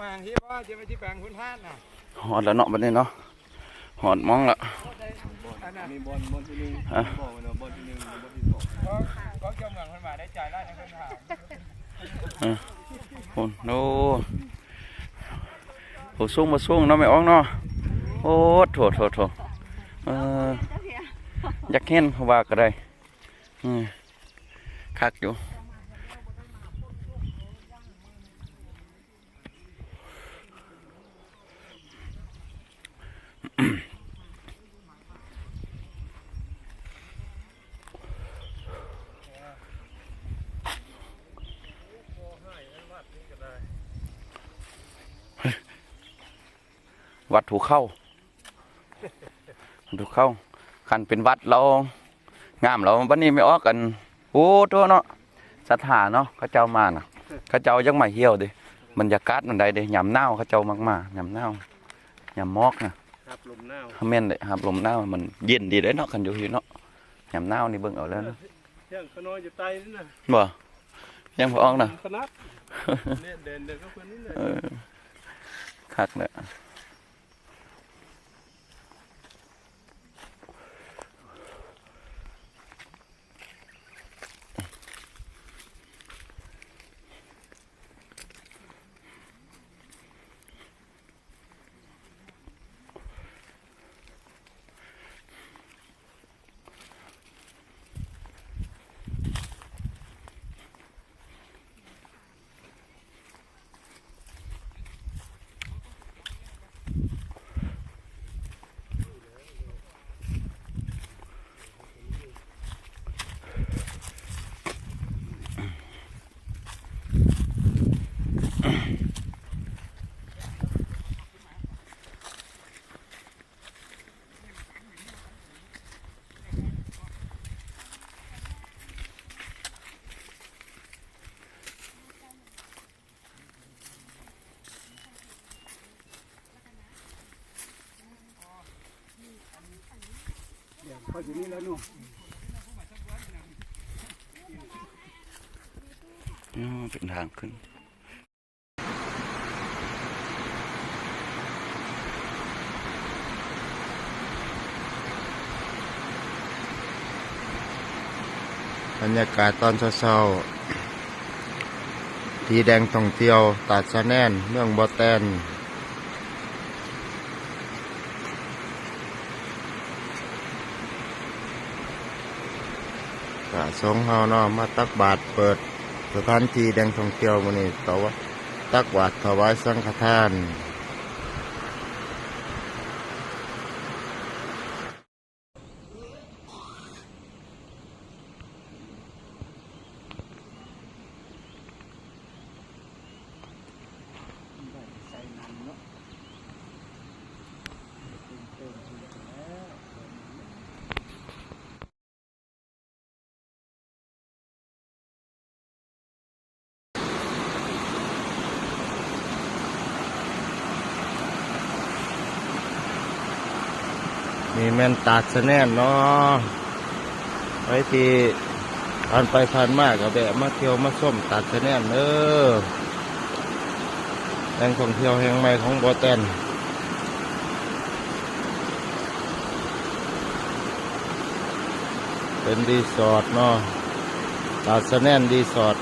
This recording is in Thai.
มาที่ว่าจะไปที่แปลงคุณท่านน่ะหอดแล้วเนาะบัดนี้เนาะหอดมองละอันน่ะมีบอลบอลที่หนึ่งบอลเนว่าบอลที่หนึ่งบอลที่สองก็เจ้าเมืองคนมาได้จ่ายไล่ในคนถามโอ้โหสูงมาสูงเนาะไม่อ้อกเนาะโอ้โถโถโถเอออยากเห็นเขาว่าก็ได้คักอยู่ วัดถูเข้า ถูเข้าคันเป็นวัดเรา งามเราวันนี้ไม่ออกกัน โอ้ตัวเนาะสถานเนาะเขาเจ้ามาน่ะเขาเจ้ายังมาเหี่ยวดิบรรยากาศมันใดเด้ยามหนาวเขาเจ้ามากมายามหนาวยามหมอกนะ ครับลมหนาวแม่นเลยครับลมหนาวมันเย็นดีเด้เนาะคันอยู่ที่เนาะยามหนาวนี่เบิ่งเอาแล้วเนาะเที่ยงขน้อยอยู่ใต้นี่นะบ่ยังบ่ออกน่ะขนัดเนี่ยเดินเดินก็เพื่อนนี่เลยเออคักเลย พออยู่นี่แล้วนู่นอ๋อเป็นทางขึ้นบรรยากาศตอนเช้าๆ ทีแดงท่องเที่ยวตาดสะแนนเมืองบอแตน กะสงเฮาเนาะมาตักบาตรเปิดสถานที่แดงท่องเที่ยวมื้อนี้ต่อว่าตักบาตรถวายสังฆทาน นี่แม่นตาดสแน่นเนาะไว้ที่ผ่านไปผ่านมาก็แบะมาเที่ยวมาส้มตาดสแน่นเออแหล่งท่องเที่ยวแห่งใหม่ของบ่อแตนเป็นรีสอร์ทเนาะตาดสแน่นรีสอร์ท